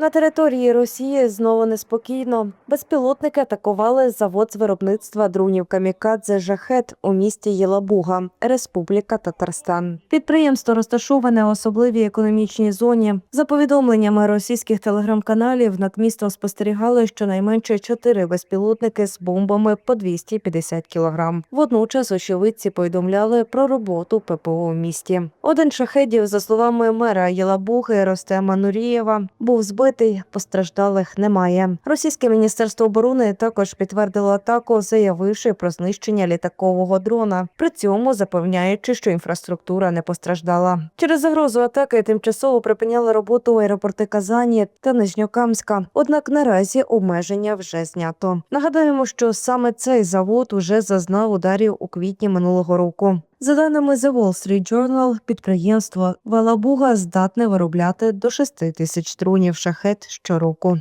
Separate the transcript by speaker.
Speaker 1: На території Росії знову неспокійно. Безпілотники атакували завод з виробництва дронів камікадзе Жахет у місті Єлабуга, Республіка Татарстан. Підприємство розташоване у особливій економічній зоні. За повідомленнями російських телеграм-каналів, над містом спостерігали щонайменше чотири безпілотники з бомбами по 250 кілограм. Водночас очевидці повідомляли про роботу ППО у місті. Один шахедів, за словами мера Єлабуги Ростема Нурієва, був збитий. Постраждалих немає. Російське міністерство оборони також підтвердило атаку, заявивши про знищення літакового дрона. При цьому запевняючи, що інфраструктура не постраждала. Через загрозу атаки тимчасово припиняли роботу аеропорти Казані та Нижньокамська. Однак наразі обмеження вже знято. Нагадаємо, що саме цей завод уже зазнав ударів у квітні минулого року. За даними The Wall Street Journal, підприємство Валабуга здатне виробляти до 6 тисяч трунів шахет щороку.